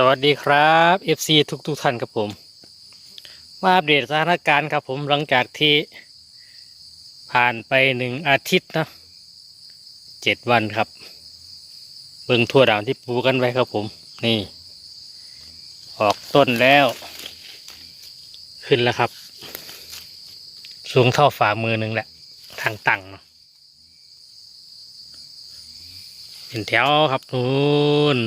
สวัสดีครับ FC ทุกทุกๆท่านครับผม มาอัปเดตสถานการณ์ครับผมหลังจากที่ผ่านไปหนึ่งอาทิตย์นะเจ็ดวันครับ เบิ่งทั่วด่างที่ปูกันไว้ครับผม นี่ ออกต้นแล้ว ขึ้นแล้วครับ สูงเท่าฝ่ามือหนึ่งแหละ ทางตังเนาะเป็นแถวครับนูน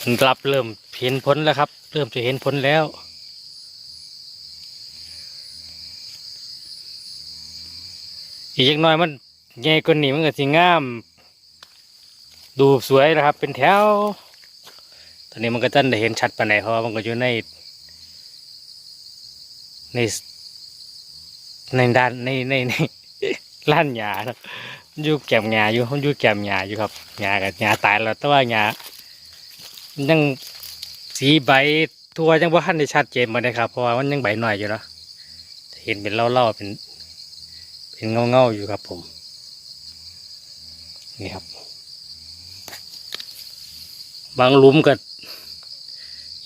ผลลัพธ์เริ่มเห็นผลแล้วครับ เริ่มจะเห็นผลแล้ว อีกน้อยมันใหญ่กว่านี้มันก็สิงาม ดูสวยนะครับ เป็นแถว ตอนนี้มันก็จะได้เห็นชัดปานไหนเพราะมันก็อยู่ใน ในในด้านในในในล้านหญ้าอยู่แกมหญ้าอยู่อยู่แกมหญ้าอยู่ครับหญ้ากับหญ้าตายแล้วแต่ว่าหญ้า ยังสีใบทัวยังว่าทันได้ชัดเจนมาเลยครับเพราะว่ามันยังใบหน่อยอยู่เนาะเห็นเป็นเล่าๆเป็น เป็นเงาๆอยู่ครับ ผม นี่ครับ บางลุมก็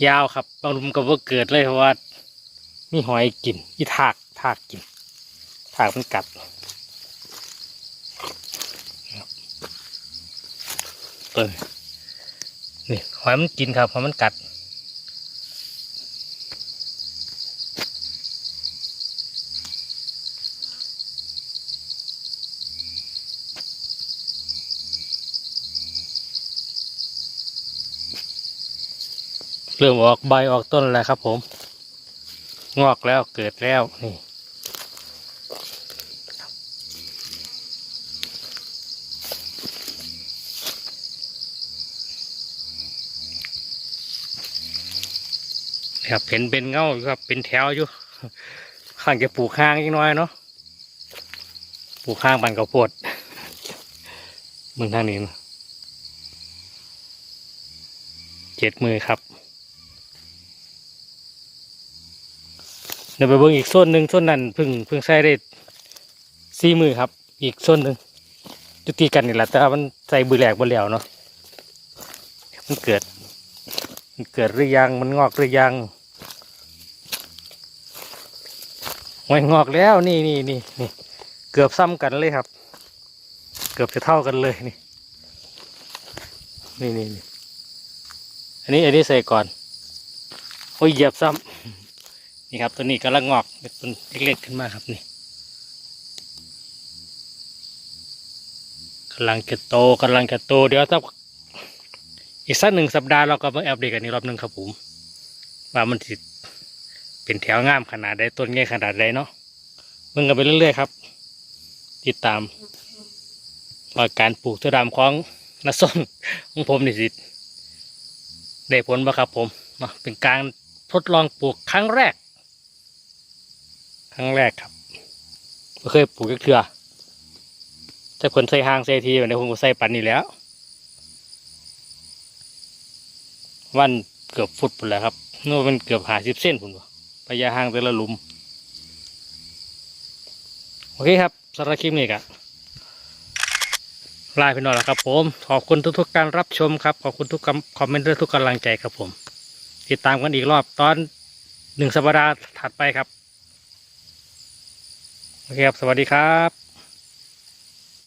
ยาวครับ บางลุมก็ว่าเกิดเลยเพราะว่ามีหอยกินอีถากถากกินถากมันกัดเออ นี่หอยมันกินครับหอยมันกัดเริ่มออกใบออกต้นแล้วครับผม งอกแล้วเกิดแล้วนี่ ครับเห็นเป็นเงาอยู่ครับเป็นแถวอยู่ข้างจะปลูกข้างอีกหน้อยเนาะปลูกข้างบันกระโพดมึงทางนี้นะเจ็ดมือครับเดี๋ยวไปเบิ่งอีกโซนหนึ่งโซนนั้นพิ่งพิ่งใส่ได้สี่มือครับ อีกโซนหนึ่งจุตีกันนี่แหละแต่ว่ามันใส่บือแหลกบนแล้วเนาะมันเกิด มันเกิดหรือยังมันงอกหรือยังมันงอกแล้วนี่นี่นี่นี่เกือบซ้ำกันเลยครับ เกือบจะเท่ากันเลยนี่นี่นี่นี่อันนี้อันนี้ใส่ก่อนโอ้ยเหยียบซ้ำนี่ครับตัวนี้กำลังงอกเป็นต้นเล็กๆขึ้นมาครับนี่กำลังจะโตกำลังจะโตเดี๋ยวสัก อีกสักหนึ่งสัปดาห์เราก็มาแอบเด็กกันอีกรอบหนึ่งครับผมว่ามันสิเป็นแถวงามขนาดใดต้นใหญ่ขนาดใดเนาะมึงกันไปเรื่อยๆครับ ติดตามว่าการปลูกถั่วดำของนาส้นของผมนี่สิได้ผลบ่ครับผมเนาะเป็นการทดลองปลูกครั้งแรก ครั้งแรกครับไม่เคยปลูกก็เถื่อแต่คนใส่หางใส่ทีแบบนี้ผมก็ใส่ปันนี่แล้ว วันเกือบฟุตปุ่นแหล้วครับนู่นมันเกือบหาสิบเส้นพุ่นบ่พยาหางแต่ละหลุม โอเคครับสำหรับคลิปนี้ก็ลาไปหน่อยแล้วครับผม ขอบคุณทุกๆการรับชมครับ ขอบคุณทุกคอมเมนต์และทุกกำลังใจครับผม ติดตามกันอีกรอบตอนหนึ่งสัปดาห์ถัดไปครับ โอเคครับ สวัสดีครับ